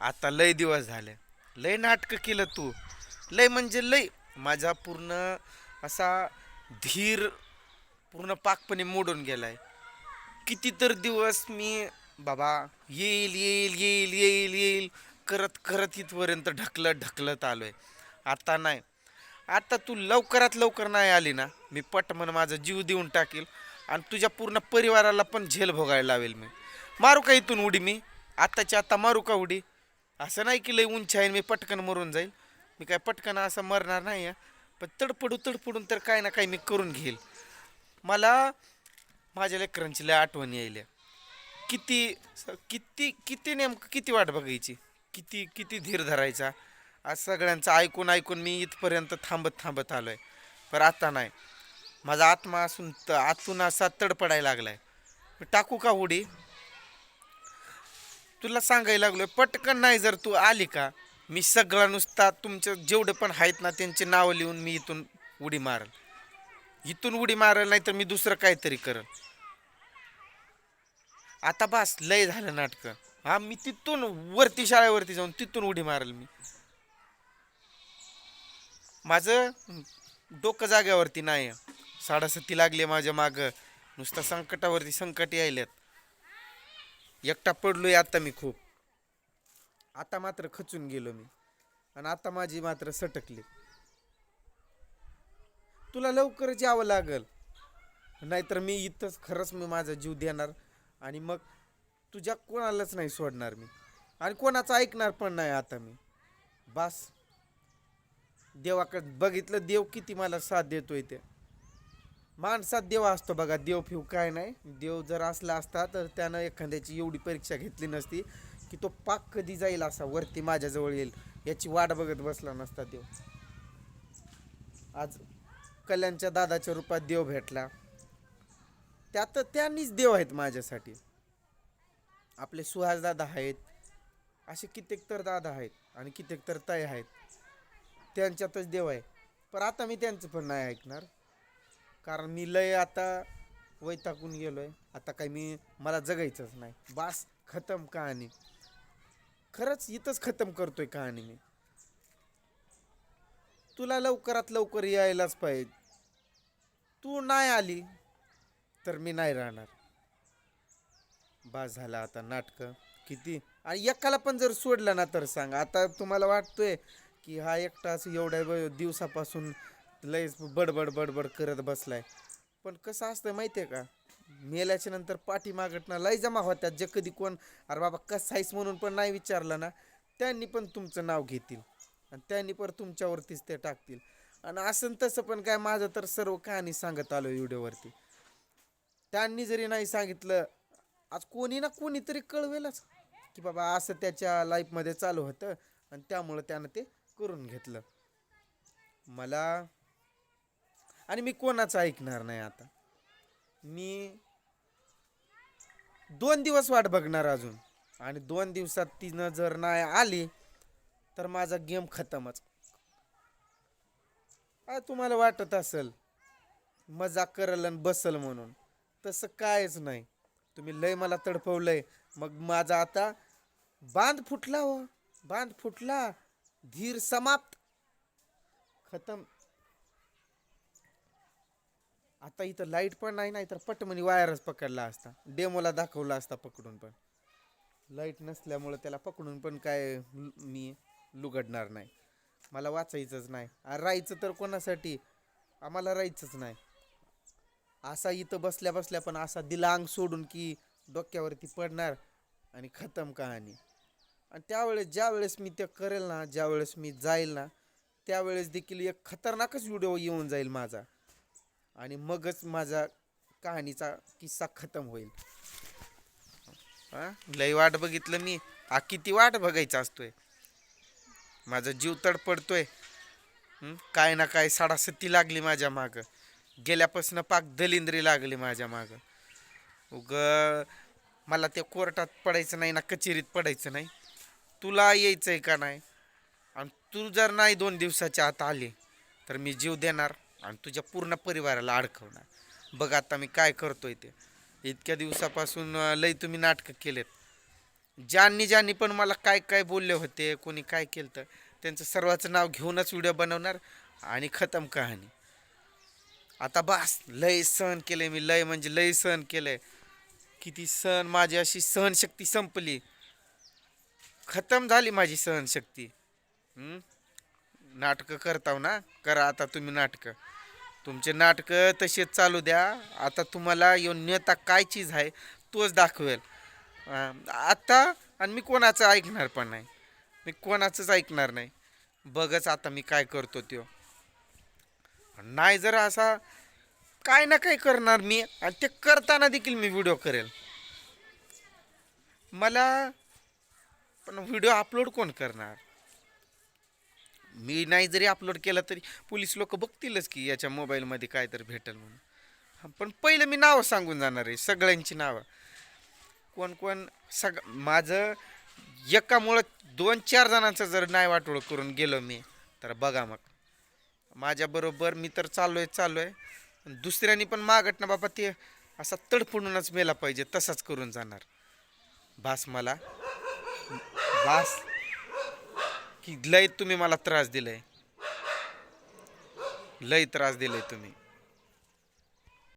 आता लय दिवस झाले. लय नाटकं केलं तू. लय म्हणजे लय माझा पूर्ण असा धीर पूर्ण पाकपणे मोडून गेलाय. किती तर दिवस मी बाबा येईल येईल येईल येईल येईल करत करत इथपर्यंत ढकलत ढकलत आलोय. आता नाही. आता तू लवकरात लवकर नाही आली ना मी पटमन माझा जीव देऊन टाकेल आणि तुझ्या पूर्ण परिवाराला पण झेल भोगायला लावेल मी. मारू का इथून उडी मी? आत्ताची आता मारू का उडी? असं नाही की लय उंच आहे मी पटकन मरून जाईल. मी काय पटकन असं मरणार नाही आहे. पण तडपडू तडपडून तर काय ना काय मी करून घेईल. मला माझ्या लेकरांची लय आठवण यायल्या किती किती किती नेमकं किती वाट बघायची? किती किती धीर धरायचा? आज सगळ्यांचं ऐकून ऐकून मी इथपर्यंत थांबत थांबत आलो आहे पण आता नाही. माझा आत्मा असून त आतून असा तडपडायला लागला आहे टाकू का उडी? तुला सांगायला लागलो पटकन नाही जर तू आली का मी सगळा नुसता तुमचं जेवढे पण आहेत ना त्यांची नावं लिहून मी इथून उडी मारल. इथून उडी मारल नाही तर मी दुसरं काहीतरी करल. आता बस लय झालं नाटकं. हा मी तिथून वरती शाळेवरती जाऊन तिथून उडी मारल मी. माझं डोकं जाग्यावरती नाही साडासती लागली माझ्या मागं. नुसतं संकटावरती संकट यायल्यात एकटा पडलोय आता मी खूप. आता मात्र खचून गेलो मी. आणि आता माझी मात्र सटकली. तुला लवकरच यावं लागल. नाहीतर मी इथंच खरंच मी माझा जीव देणार आणि मग तुझ्या कोणालाच नाही सोडणार मी. आणि कोणाचं ऐकणार पण नाही आता मी. बास. देवाकडे बघितलं देव किती मला साथ देतोय ते. माणसात देव असतो बघा देव फिव काय नाही. देव जर असला असता तर त्यानं एखाद्याची एवढी परीक्षा घेतली नसती की तो पाक कधी जाईल असा वरती माझ्याजवळ येईल. याची वाट बघत बसला नसता देव. आज कल्याणच्या दादाच्या रूपात देव भेटला. त्यात त्यांनीच देव आहेत माझ्यासाठी. आपले सुहास दादा आहेत असे कित्येक तर दादा आहेत आणि कित्येक तर ताई आहेत. त्यांच्यातच देव आहे. पर आता मी त्यांचं पण नाही ऐकणार. कारण मी लय आता वैतागून गेलोय. आता काही मी मला जगायचंच नाही. बास खतम कहाणी. खरंच इथंच खतम करतोय कहाणी मी. तुला लवकरात लवकर यायलाच पाहिजे. तू नाही आली तर मी नाही राहणार. बास झाला आता नाटकं. किती? आणि एकाला पण जर सोडलं ना तर सांग. आता तुम्हाला वाटतोय की हा एकटा असं एवढ्या दिवसापासून लयच बडबड बडबड करत बसलाय. पण कसं असतं माहितीये का? मेल्याच्या नंतर पाठी मागटना लय जमा होत्यात जे कधी कोण अरे बाबा कसं आहेस म्हणून पण नाही विचारलं ना? त्यांनी पण तुमचं नाव घेतील. आणि त्यांनी पण तुमच्यावरतीच ते टाकतील. आणि असं तसं पण काय माझं तर सर्व कहाणी सांगत आलो व्हिडिओवरती. त्यांनी जरी नाही सांगितलं आज कोणी ना कोणीतरी कळवेलच की बाबा असं त्याच्या लाईफमध्ये चालू होतं. आणि त्यामुळं त्यानं ते करून घेतलं. मला आणि मी कोणाचं ऐकणार नाही आता? मी दोन दिवस वाट बघणार अजून. आणि दोन दिवसात तिनं जर नाही आली तर माझा गेम खतमच. तुम्हाला वाटत असेल मजा करल आणि बसल म्हणून. तसं कायच नाही. तुम्ही लय मला तडफवलंय. मग माझा आता बांध फुटला हो. बांध फुटला. धीर समाप्त. खतम. आता इथं लाइट पण नाही नाही तर पटमनी वायरच पकडला असता. डेमोला दाखवला असता पकडून पण. लाइट नसल्यामुळं त्याला पकडून पण काय लु- मी लुगडणार नाही. मला वाचायचंच नाही. आ, राहायचं तर कोणासाठी? आम्हाला राहायचंच नाही. असा इथं बसल्या बसल्या पण असा दिला अंग सोडून की डोक्यावरती पडणार आणि खतम कहाणी. आणि त्यावेळेस ज्या वेळेस मी ते करेल ना ज्या वेळेस मी जाईल ना त्यावेळेस देखील एक खतरनाकच व्हिडिओ येऊन जाईल माझा. आणि मगच माझा कहाणीचा किस्सा खतम होईल. हां? लई वाट बघितलं मी. हा किती वाट बघायचा असतोय. माझा जीव तडपडतोय. काय ना काय साडासत्ती लागली माझ्या मागं. गेल्यापासून पाक दलिंद्री लागली माझ्या मागं. उग मला ते कोर्टात पडायचं नाही ना कचेरीत पडायचं नाही. तुला यायचंय का नाही? आणि तू जर नाही दोन दिवसाच्या आत आली तर मी जीव देणार. आणि तुझ्या पूर्ण परिवाराला अडकवणार बघ आता मी काय करतोय ते. इतक्या दिवसापासून लय तुम्ही नाटकं केलेत. ज्यांनी ज्यांनी पण मला काय काय बोलले होते कोणी काय केलं तर त्यांचं सर्वाचं नाव घेऊनच व्हिडिओ बनवणार आणि खतम कहाणी. आता बस लय सहन केले मी लय म्हणजे लय सहन केलंय. किती सहन माझी अशी सहनशक्ती संपली. खतम झाली माझी सहनशक्ती. हं? नाटकं करताव ना करा आता तुम्ही नाटकं. तुमचे नाटकं तसेच चालू द्या. आता तुम्हाला येऊन नेता काय चीज आहे तोच दाखवेल. आत्ता आता आणि मी कोणाचं ऐकणार पण नाही. मी कोणाचंच ऐकणार नाही. बघच आता मी काय करतो त्यो. नाही जर असा काय ना काय करणार मी आणि ते करताना देखील मी व्हिडिओ करेल. मला पण व्हिडिओ अपलोड कोण करणार? मी नाही जरी अपलोड केला तरी पोलीस लोक बघतीलच की याच्या मोबाईलमध्ये काय तर भेटेल म्हणून. पण पहिलं मी नावं सांगून जाणार आहे सगळ्यांची नावं. कोण कोण सग माझं एकामुळं दोन चार जणांचं जर नाही वाटोळ करून गेलो मी तर बघा मग. माझ्याबरोबर मी तर चाललो आहे चाललो पण दुसऱ्यानी पण मागट ना बाबा ते असा तडफडूनच मेला पाहिजे तसाच करून जाणार. बास मला. बास की लय तुम्ही मला त्रास दिलाय. लय त्रास दिलाय तुम्ही.